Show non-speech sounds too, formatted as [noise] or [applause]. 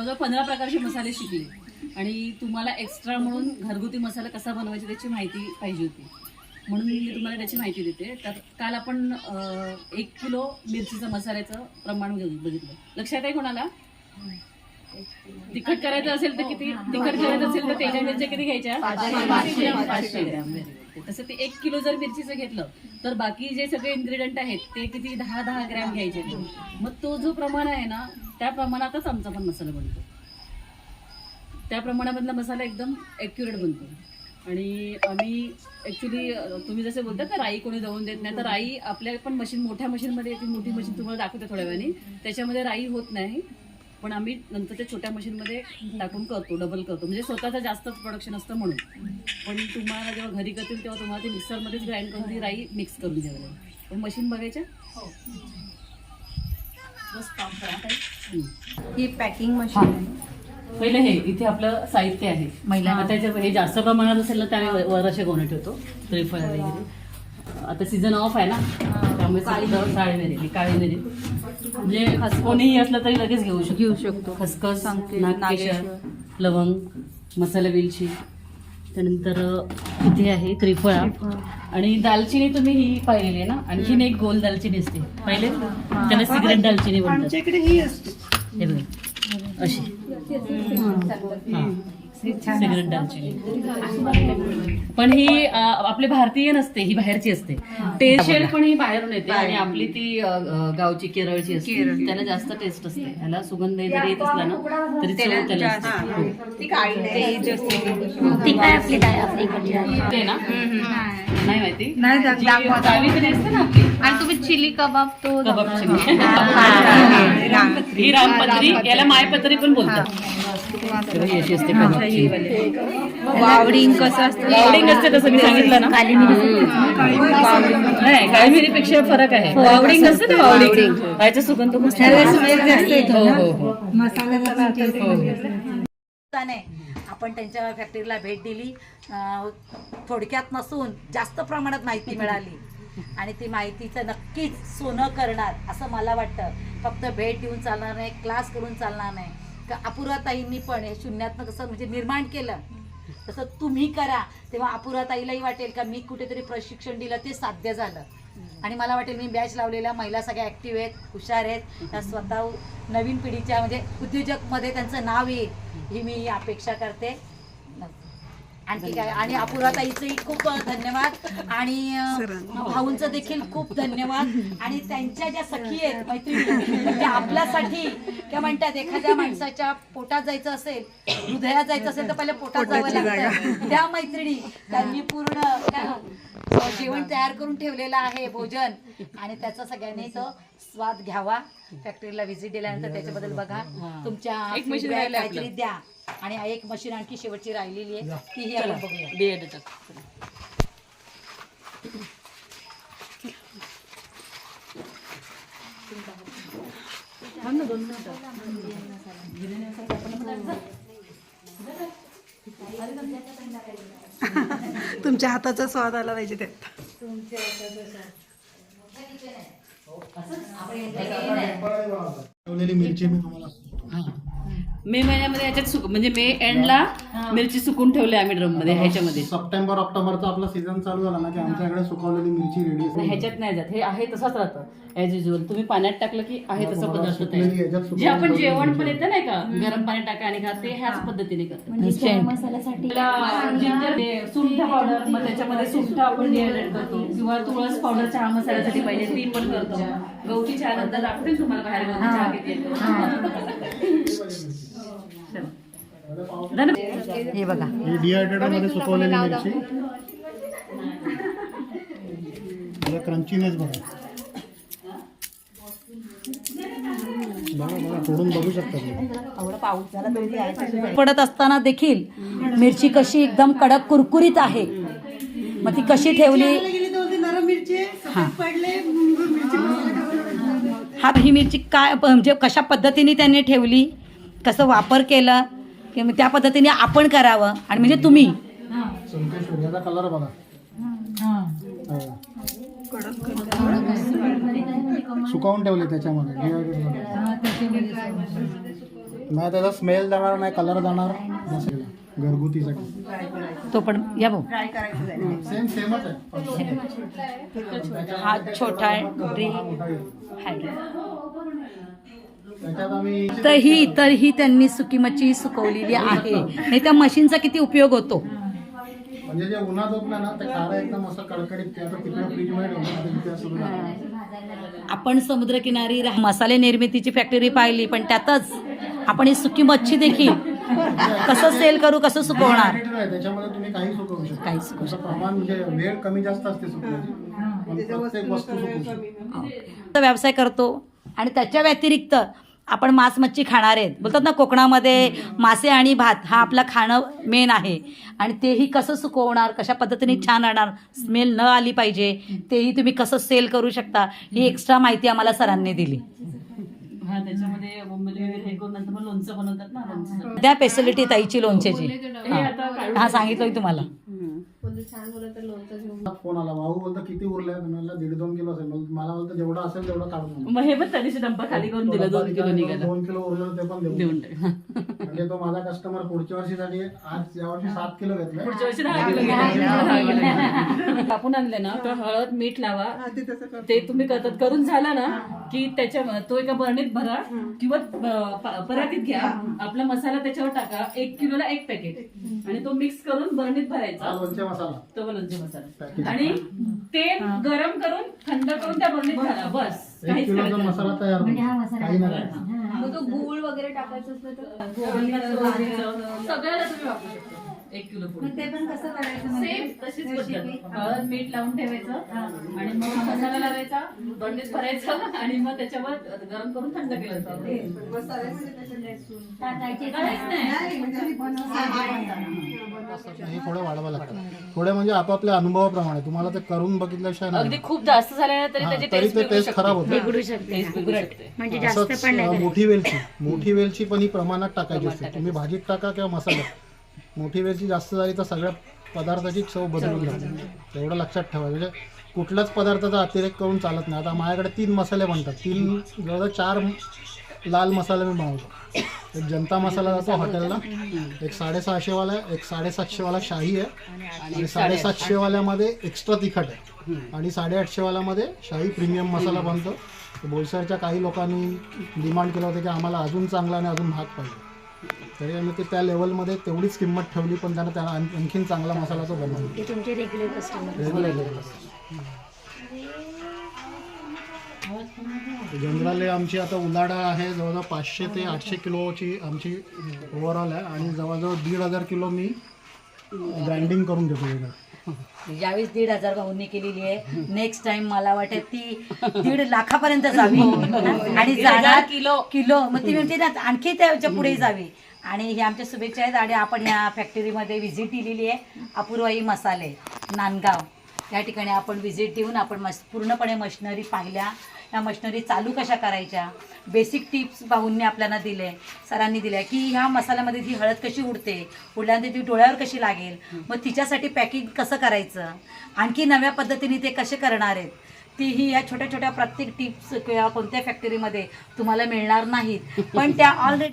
जवळजवळ पंधरा प्रकारचे मसाले शिकले. आणि तुम्हाला एक्स्ट्रा म्हणून घरगुती मसाला कसा बनवायचा त्याची माहिती पाहिजे होती. म्हणून मी तुम्हाला त्याची माहिती देते. तर काल आपण एक किलो मिरचीचं मसाल्याचं प्रमाण घेऊन बघितलं. लक्षात आहे कोणाला? तिखट करायचं असेल तर किती? तिखट करायचं असेल तर तेजा मिरच्या किती घ्यायच्या? पाचशे पाचशे ग्रॅम. तसं ते एक किलो जर मिरचीचं घेतलं तर बाकी जे सगळे इन्ग्रेडियंट आहेत ते किती? दहा दहा ग्रॅम घ्यायचे. मग तो जो प्रमाण आहे ना त्या प्रमाणातच आमचा पण मसाला बनतो. त्या प्रमाणामधला मसाला एकदम ॲक्युरेट बनतो. आणि आम्ही ॲक्च्युली तुम्ही जसे बोलता ना राई कोणी दळून देत नाही तर राई आपल्या पण मशीन मोठ्या मशीनमध्ये येते मोठी मशीन तुम्हाला दाखवते थोड्या वेळाने. त्याच्यामध्ये राई होत नाही पण आम्ही नंतर त्या छोट्या मशीनमध्ये टाकून करतो डबल करतो. म्हणजे स्वतःचं जास्त प्रोडक्शन असतं म्हणून. पण तुम्हाला जेव्हा घरी करतील तेव्हा तुम्हाला ते मिक्सरमध्येच ग्राइंड करून ती राई मिक्स करून घ्यावी लागेल. पण मशीन बघायच्या? हो. ही पॅकिंग मशीन आहे. पहिलं हे इथे आपलं साहित्य आहे. महिला- आता त्याच्यात हे जास्त प्रमाणात असेल ना त्यावेळी वर असे गोणे ठेवतो. त्रिफळ वगैरे आता सीझन ऑफ आहे ना त्यामुळे काळी मिरी. काळी मिरी म्हणजे कोणीही असलं तरी लगेच घेऊ शकतो. घेऊ शकतो. खसखस सांगते, नागकेशर. लवंग मसाला वेलची. त्यानंतर अ, इथे आहे त्रिफळा. आणि दालचिनी तुम्ही ही पाहिलेली आहे ना? आणखीन एक गोल दालचिनी असते. पाहिले त्याला सिगरेट दालचिनी म्हणतात. हे बघा. अशी. सिगरेट दालचिनी पण ही अ, आपली भारतीय नसते ही बाहेरची असते. टेशेल पण ही बाहेरून येते आणि आपली ती अ, अ, गावची केरळची असते. त्याला जास्त टेस्ट असते. ह्याला सुगंध जरी येत असला ना तरी चव त्याला असते. हो. ती काय आपली काय आपली ते ना? नाही. माहिती? नाही दा- जी दाखवा. गावीकडे असते ना आपली. आणि तुम्ही चिली कबाब तो कबाबची राम. ही रामपत्री. याला मायपत्री पण बोलतात. अशी असते कबाबची. वावडिंग कसं असतं? वावडिंग असते तसं मी सांगितलं ना. नाही काळी मिरीपेक्षा फरक आहे. वावडिंग असते ना वावडिंग. सुगंध हो हो हो. आपण त्यांच्या फॅक्टरीला भेट दिली. थोडक्यात नसून जास्त प्रमाणात माहिती मिळाली. आणि ती माहितीचं नक्कीच सोनं करणार असं मला वाटतं. फक्त भेट देऊन चालणार नाही क्लास करून चालणार नाही. का अपुराताईंनी पण हे शून्यातनं कसं म्हणजे निर्माण केलं. तसं तुम्ही करा तेव्हा अपुराताईलाही वाटेल का मी कुठेतरी प्रशिक्षण दिलं ते साध्य झालं. आणि मला वाटेल मी बॅच लावलेल्या महिला सगळ्या ॲक्टिव्ह आहेत हुशार आहेत. त्या स्वतः नवीन पिढीच्या म्हणजे उद्योजकमध्ये त्यांचं नाव येईल ही मी अपेक्षा करते. आणखी काय? आणि अपुराताईचंही खूप धन्यवाद. आणि भाऊंचं देखील खूप धन्यवाद. आणि त्यांच्या ज्या सखी आहेत मैत्रिणी त्या आपल्यासाठी त्या म्हणतात एखाद्या माणसाच्या पोटात जायचं असेल हृदयात जायचं असेल तर पहिले पोटात जावं लागतं. त्या मैत्रिणी त्यांनी पूर्ण जेवण तयार करून ठेवलेलं आहे भोजन. आणि त्याचा सगळ्यांनी तो स्वाद घ्यावा. फॅक्टरीला व्हिजिट दिल्यानंतर त्याच्याबद्दल बघा. तुमच्या feedback काहीतरी. द्या. आणि एक मशीन आणखी शेवटची राहिलेली आहे. तीही आपण बघूया. थांब ना दोन मिनिटं. [laughs] तुमच्या हाताचा स्वाद आला पाहिजे त्यात. ठेवलेली मिरची मी तुम्हाला मे महिन्यामध्ये याच्यात सुक म्हणजे मे एंडला मिरची सुकून ठेवली आम्ही ड्रममध्ये ह्याच्यामध्ये. सप्टेंबर ऑक्टोबरचा आपला सीझन चालू झाला ना की आमच्याकडे सुकवलेली मिरची रेडी नाही, ह्याच्यात नाही जात. हे आहे तसंच राहतं ॲज युजल तुम्ही पाण्यात टाकलं की आहे तसं पदार्थ तयार. जे आपण जेवण पण. येतं नाही का गरम पाणी टाका आणि खा ते ह्याच पद्धतीने करतात. मसाल्यासाठी त्याला जिंजर ते सुंठ पावडर मग त्याच्यामध्ये सुंठ आपण डिहायड्रेट करतो. किंवा तुळस पावडर चहा मसाल्यासाठी पाहिजे ती पण करतो. गवती चहा नंतर दाखवते तुम्हाला बाहेर गवती चहा किती येतो चला. झालं? हे बघा. ही डिहायड्रेटरमध्ये सुकवलेली मिरची. क्रंचीनेस बघा. बघा बघा तोडून बघू शकता तुम्ही. पडत असताना देखील मिरची कशी एकदम कडक कुरकुरीत आहे. मग ती कशी ठेवली? हा. हा ही मिरची काय म्हणजे कशा पद्धतीने त्यांनी ठेवली? कसं वापर केलं की मग त्या पद्धतीने आपण करावं. आणि म्हणजे तुम्ही. संकेश्वर याचा कलर बघा. हो. सुकावून ठेवले त्याच्यामध्ये. नाही त्याचा स्मेल जाणार नाही कलर जाणार. नसेल घरगुतीसाठी. तो पण या भाऊ सेम सेमच आहे. हा छोटा आहे. त्याच्यात आम्ही तर ही इतर ही त्यांनी सुकी मच्छी सुकवलेली आहे. नाही त्या मशीनचा किती उपयोग होतो? म्हणजे जे उन्हात होत नाही ना ते खारं एकदम असं कडकडीत ते आता तिकडे. आपण समुद्रकिनारी राह- मसाले निर्मितीची फॅक्टरी पाहिली पण त्यातच आपण ही सुकी मच्छी देखील कसं सेल करू कसं सुकवणार? आहे, त्याच्यामध्ये तुम्ही काही सुकवू शकता. काही सुकवू प्रमाण म्हणजे वेळ कमी जास्त असते सुकवायची पण प्रत्येक वस्तू सुकवू शकतो. तो व्यवसाय करतो आणि त्याच्या व्यतिरिक्त आपण मांस मच्छी खाणार आहेत. बोलतात ना कोकणामध्ये मासे आणि भात हा आपला खाणं मेन आहे. आणि तेही कसं सुकवणार कशा पद्धतीने छान राहणार स्मेल न आली पाहिजे तेही तुम्ही कसं सेल करू शकता ही एक्स्ट्रा माहिती आम्हाला सरांनी दिली. त्याच्यामध्ये त्या फॅसिलिटी ताईची लोणच्याची. हे. तुम्हाला फोन आला भाऊ बोलतो किती उरले मी म्हणलं दीड दोन किलो असेल. मग मला बोलतो जेवढं असेल तेवढं काढून. मग हे पण त्या दिवशी डंपा खाली करून दिला दोन किलो निघाला. दोन किलो उरलं ते पण देऊन देऊन टाक. म्हणजे तो माझा कस्टमर पुढच्या वर्षीसाठी आज यावर्षी सात किलो घेतले पुढच्या वर्षी दहा किलो. [laughs] कापून आणले ना तर हळद मीठ लावा. ते तुम्ही करतात. करून झालं ना की त्याच्या तो एका बरणीत भरा किंवा प- परातीत घ्या. आपला मसाला त्याच्यावर टाका. एक किलोला एक पॅकेट आणि तो मिक्स करून बरणीत हा भरायचा लोणचे मसाला. तो लोणचे मसाला. आणि ते गरम करून थंड करून त्या बरणीत घाला. बस. एक काहीच किलोचा करायचं नाही. मसाला तयार होतो. काही नाही. करायचं. मग तो गूळ वगैरे टाकायचं असलं तर? सगळ्याला तुम्ही वापरू शकता. एक किलो ते पण कसं करायचं म्हणजे? सेम पद्धत. हळद मीठ लावून ठेवायचं. आणि मग मसाला लावायचा बंडीत भरायचं आणि मग त्याच्यावर गरम करून थंड केलं टाकायचे काहीच नाही. हे थोडं वाढवावं लागतं. थोडे म्हणजे आपापल्या अनुभवाप्रमाणे. तुम्हाला ते करून बघितल्याशिवाय अगदी नाही खूप जास्त झाले ना तरी हा, त्याची तरी टेस्ट ते बिघडू टेस्ट शकते. खराब होते. बिघडू शकते. बिघडू शकते. म्हणजे असंच अं, मोठी वेलची. मोठी वेलची पण ही प्रमाणात टाकायची असते. तुम्ही भाजीत टाका किंवा मसाल्यात मोठी वेलची जास्त झाली तर सगळ्या पदार्थाची चव बदलून जाते. तेवढं लक्षात ठेवा. म्हणजे कुठल्याच पदार्थाचा अतिरेक करून चालत नाही. आता माझ्याकडे तीन मसाले बनतात. तीन जवळजवळ चार लाल मसाले मी बनवतो. एक जनता मसाला जातो हॉटेलला. एक साडेसहाशेवाला आहे एक साडेसातशेवाला शाही आहे. आणि साडेसातशेवाल्यामध्ये एक्स्ट्रा तिखट आहे. आणि साडेआठशेवाल्यामध्ये शाही प्रीमियम मसाला बनतो. तर बोईसरच्या काही लोकांनी डिमांड केलं होतं की आम्हाला अजून चांगला आणि अजून महाग पाहिजे. तरी आम्ही ते त्या लेवलमध्ये तेवढीच किंमत ठेवली पण त्यांना त्याला आण- आणखीन चांगला मसाला तो बनवला. ते तुमचे रेग्युलर कस्टमर रेग्युलर जनरली आमची आता उलाढा आहे जवळजवळ पाचशे ते आठशे किलोची आमची ओव्हरऑल आहे आणि जवळजवळ दीड हजार किलो मी ग्राइंडिंग करून घेतो वेगळं ज्यावेळेस दीड हजार भाऊंनी केलेली आहे नेक्स्ट टाइम मला वाटत ती दीड लाखापर्यंत जावी आणि जाणार किलो. किलो. मग ती म्हणते ना आणखी त्याच्या पुढे जावी. आणि हे आमच्या शुभेच्छा आहेत आणि आपण या फॅक्टरीमध्ये व्हिजिट दिलेली आहे अपूर्वाई मसाले नांदगाव. या ठिकाणी आपण व्हिजिट देऊन आपण मश पूर्णपणे मशिनरी पाहिल्या. या मशिनरी चालू कशा करायच्या? बेसिक टिप्स भाऊंनी आपल्याला दिले सरांनी दिल्या की ह्या मसाल्यामध्ये ती हळद कशी उडते उडल्यानंतर ती डोळ्यावर कशी लागेल मग तिच्यासाठी पॅकिंग कसं करायचं आणखी नव्या पद्धतीने ते कसे करणार आहेत तीही या छोट्या छोट्या प्रत्येक टिप्स किंवा कोणत्या फॅक्टरीमध्ये तुम्हाला मिळणार नाहीत. पण त्या [laughs] ऑलरेडी